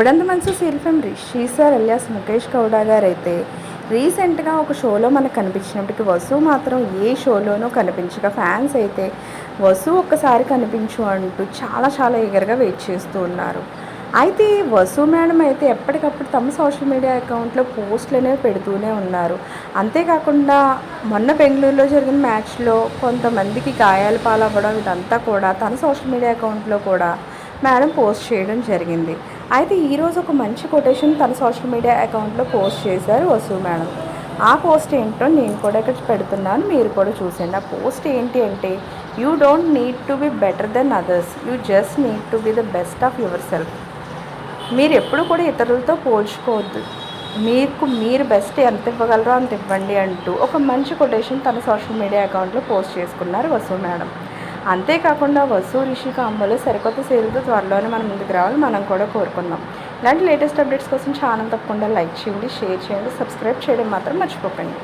గుప్పడంత మనసు సీల్ఫెం Rishi sir alias Mukesh Gowda గారు అయితే రీసెంట్గా ఒక షోలో మనకు కనిపించినప్పటికీ వసు మాత్రం ఏ షోలోనూ కనిపించక ఫ్యాన్స్ అయితే వసు ఒక్కసారి కనిపించు అంటూ చాలా చాలా ఈగర్గా వెయిట్ చేస్తూ ఉన్నారు. అయితే వసు మేడం అయితే ఎప్పటికప్పుడు తమ సోషల్ మీడియా అకౌంట్లో పోస్టులు అనేవి పెడుతూనే ఉన్నారు. అంతేకాకుండా మొన్న బెంగళూరులో జరిగిన మ్యాచ్లో కొంతమందికి గాయాలు పాలవ్వడం ఇదంతా కూడా తన సోషల్ మీడియా అకౌంట్లో కూడా మేడం పోస్ట్ చేయడం జరిగింది. అయితే ఈరోజు ఒక మంచి కొటేషన్ తన సోషల్ మీడియా అకౌంట్లో పోస్ట్ చేశారు వసు మేడం. ఆ పోస్ట్ ఏంటో నేను కూడా ఇక్కడ పెడుతున్నాను మీరు కూడా చూసండి ఆ పోస్ట్ ఏంటి అంటే you don't need to be better than others you just need to be the best of yourself మీరు ఎప్పుడు కూడా ఇతరులతో పోల్చుకోవద్దు. మీకు మీరు బెస్ట్ ఎంత ఇవ్వగలరో అంత ఇవ్వండి అంటూ ఒక మంచి కొటేషన్ తన సోషల్ మీడియా అకౌంట్లో పోస్ట్ చేసుకున్నారు వసు మేడం. అంతేకాకుండా వసు రిషి కాంబోలో సరికొత్త సీరియల్తో త్వరలోనే మన ముందుకు రావాలి మనం కూడా కోరుకుందాం. ఇలాంటి లేటెస్ట్ అప్డేట్స్ కోసం ఛానల్ తప్పకుండా లైక్ చేయండి షేర్ చేయండి సబ్స్క్రైబ్ చేయడం మాత్రం మర్చిపోకండి.